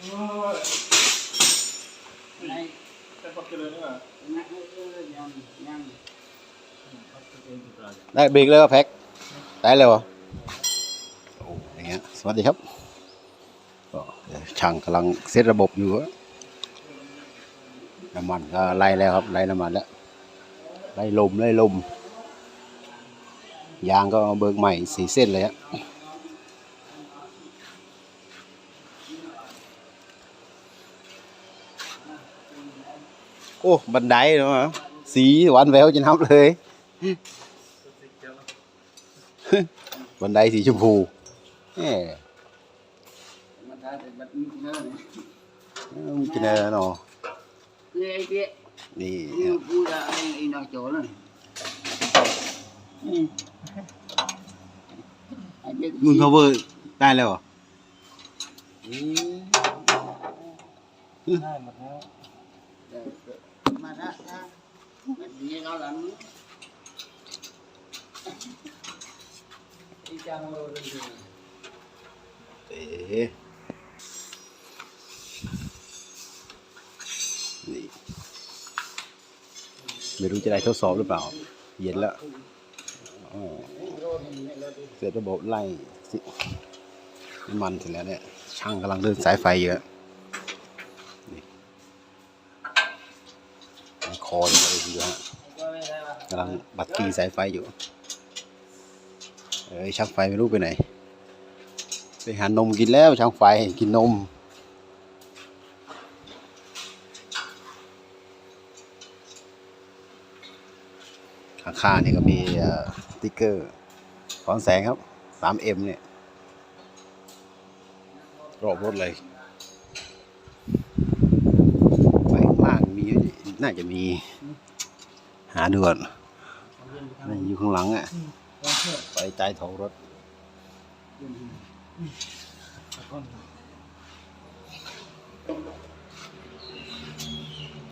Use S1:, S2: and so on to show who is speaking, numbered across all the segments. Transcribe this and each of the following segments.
S1: ใน
S2: แต่ปักเจริญนี่หว่า
S1: นักเออยังยัง
S3: ได้เบรกแล้วก็แพ็คได้เลยวะโอ้อย่างเงี้ยสวัสดีครับก็ช่างกำลังเซตระบบอยู่อะน้ำมันก็ไล่แล้วครับไล่น้ำมันแล้วไล่ลมไล่ลมยางก็เบิกใหม่สี่เส้นเลยฮะ โอ้บันไดเนาะสีหวานแหววจะนับเลย บันไดสีชมพูแหม
S1: มันได้แต่บัดนี้เนอะ
S3: มันกินอะไรเนาะ
S1: คือไอ้เปี้ย
S3: นี่
S1: กูกูจะไอ้ไอ้นอกโจเลยอืมไอ้เปี้ย
S3: มึง cover ได้แล้วเหรอ
S2: ได้หมดแล้ว
S1: มาละละมันดีเราหลังอีจังเราเลย
S3: เอ๋นี่ไม่รู้จะได้ทดสอบหรือเปล่า เย็นแล้วเสร็จระบบไล่สิน้ำมันเสร็จแล้วเนี่ย ช่างกำลังเดินสายไฟอยู่อะ คออยู่อะไรอยู่ฮะกำลังบัดกิ้สายไฟอยู่ เอ้ยช่างไฟไม่รู้ไปไหน ไปหานมกินแล้วช่างไฟกินนมข้างๆนี่ก็มีสติ๊กเกอร์ถอนแสงครับ 3M เนี่ยรอบรถเลยไปข้างล่างมี น่าจะมี หาด่วนนี่อยู่ข้างหลังอะ ไปใต้ท้องรถ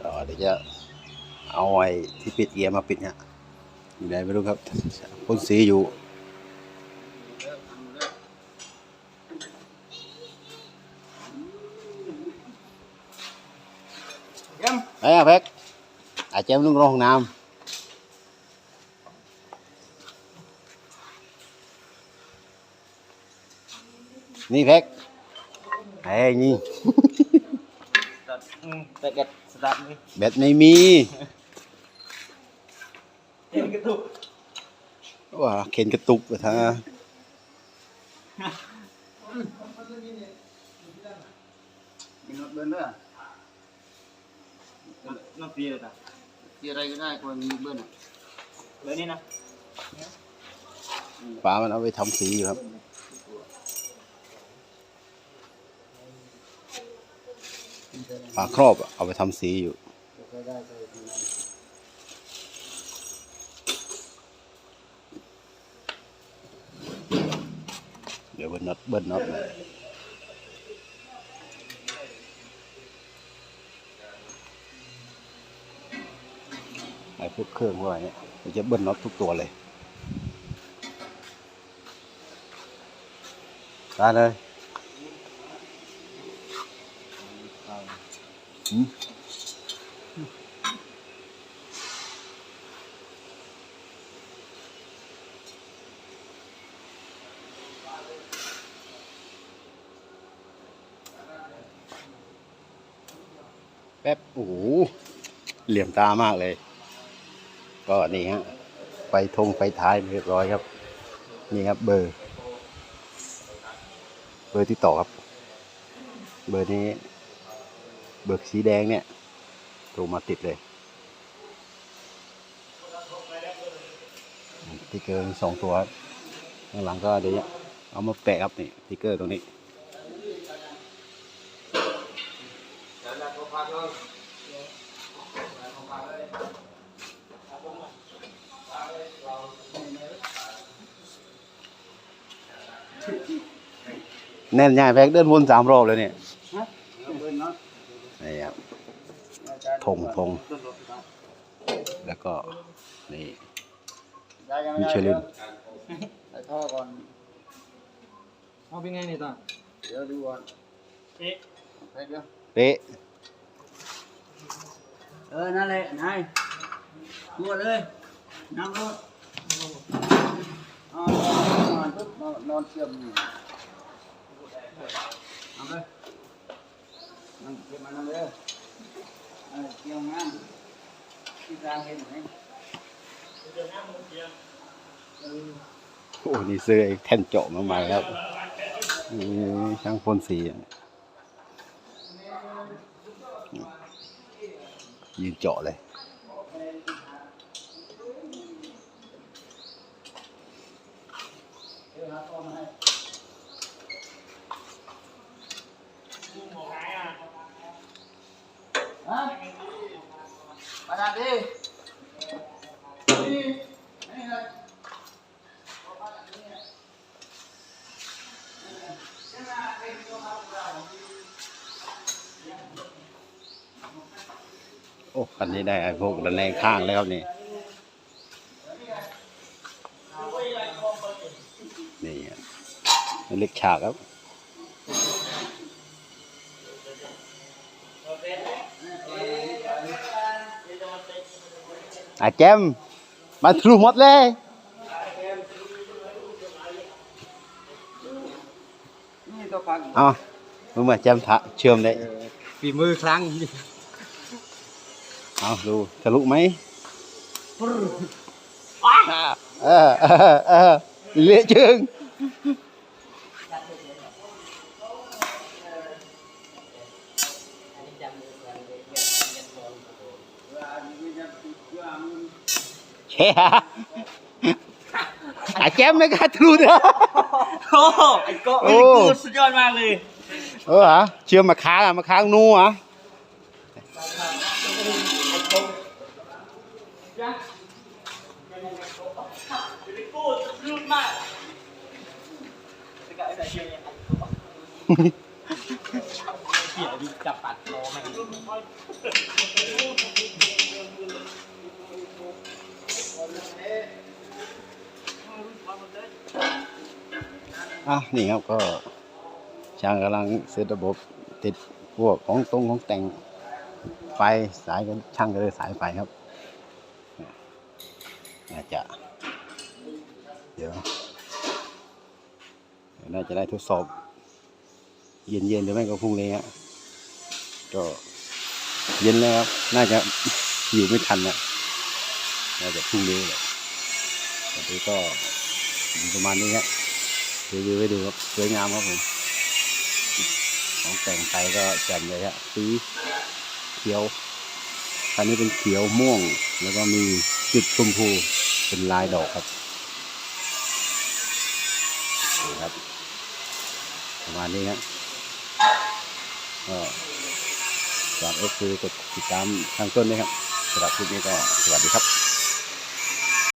S3: ต่อเดี๋ยวจะเอาไอ้ที่ปิดเกียร์มาปิดเนี่ยอยู่ไหนไม่รู้ครับพ่นสีอยู่
S1: ยัง
S3: ไอ้อะแพ็ก อาเจมลุงรองน้ำนี่แพ็กไอ้นี่
S2: ตัดอืมแต่เก็ดสตาร์ทนี่
S3: แบตไม่มี
S2: เห็นกระตุก
S3: ว่าเข็นกระตุกไปทาง
S1: มีรถเบิ้ลด้วย
S2: น้องปีเลยนะ
S1: ที่อะไรก็ได้คนมีเบิ้ลอะ
S2: เลยนี่นะ
S3: ป้ามันเอาไปทำสีอยู่ครับ ฝาครอบอะเอาไปทำสีอยู่ เดี๋ยวเบิ้ลน็อตเบิ้ลน็อต เลยไอ้พวกเครื่องพวกอะไรเนี่ยมันจะเบิ้ลน็อตทุกตัวเลยได้เลยหืมแป๊บ โอ้โห เหลี่ยมตามากเลย ก็นี่ฮะไฟทงไฟท้ายเรียบร้อยครับ นี่ครับเบอร์ เบอร์ที่ต่อครับ เบอร์นี้ เบอร์สีแดงเนี่ยโทรมาติดเลยติ๊กเกอร์สองตัวครับข้างหลังก็เดี๋ยวเอามาแปะครับนี่ติ๊กเกอร์ตรงนี้ แน่นใหญ่แพ็กเดินวนสามรอบเลยเนี่ย
S1: ฮะเบิ้ลเนาะ
S3: นี่ครับธงธงแล้วก็นี่
S1: ได้ยัง
S3: มิ
S1: ไม่
S3: ช
S1: ได้
S3: ลิน
S1: ใส่ท่อก่อน
S2: เอาเป็นไงเนี่ยตา
S1: เดี๋ยวดูก่อน
S2: เอ๊ะ
S1: ไปเดี๋ยว
S3: เป๊ะ
S1: เออ นั่นแหละนายนวดเลยนั่งรถนอนนอนปุ๊บนอนนอนเชื่อมอยู่ เอาเลยนั่งเชื่อมมานั่งเลยเออเกี่ยวงามที่กลางเห็นไหม
S3: โอ้นี่ซื้อไอ้แท่นเจาะมาใหม่ครับนี่ช่างพ่นสีอะยืนเจาะเลย
S1: ฮ มาทางนี้นี่นี่เลย
S3: โอ้คันนี้ได้ไอ้พวกระแนงข้างแล้วนี่นี่เล็กฉากครับ อะแจมมาทะลุหมดเลย
S1: นี่ตัวฟัง
S3: เอามึงมาแจมทะเชื่อมได้
S2: ฝีมือครั้ง
S3: เอาดูทะลุไหมเออเออเออเละจึงเช่ฮ ไอ้แจมไม่กล้าทะลุเด้อ
S2: โอ้โหไอ้โก้
S3: โอ้
S2: ไอ้กูสุดยอดมากเลย
S3: เออฮะเชื่อมมาค้างอะมาค้างนู่อะ
S2: ไอ้กูสุดยอดมากเขี่ยดิจับปัดคอแม่ง
S3: อะนี่ครับก็ช่างกำลังเซตระบบติดพวกของตรงของแต่งไฟสายกันช่างก็เลยสายไฟครับน่าจะ เดี๋ยวน่าจะได้ทดสอบ เย็นๆหรือไม่ก็พรุ่งนี้ฮะก็เย็นแล้วครับ น่าจะอยู่ไม่ทันนะน่าจะพรุ่งนี้แหละแต่ก็ประมาณนี้ครับ รีวิวให้ดูครับสวยงามครับผม ของแต่งไปก็แจ่มเลยครับสีเขียว อันนี้เป็นเขียวม่วง แล้วก็มีจุดชมพูเป็นลายดอกครับนี่ครับ ประมาณนี้ครับก็ฝากเอฟซีกดติดตามทางต้นด้วยครับสำหรับคลิปนี้ก็สวัสดีครับ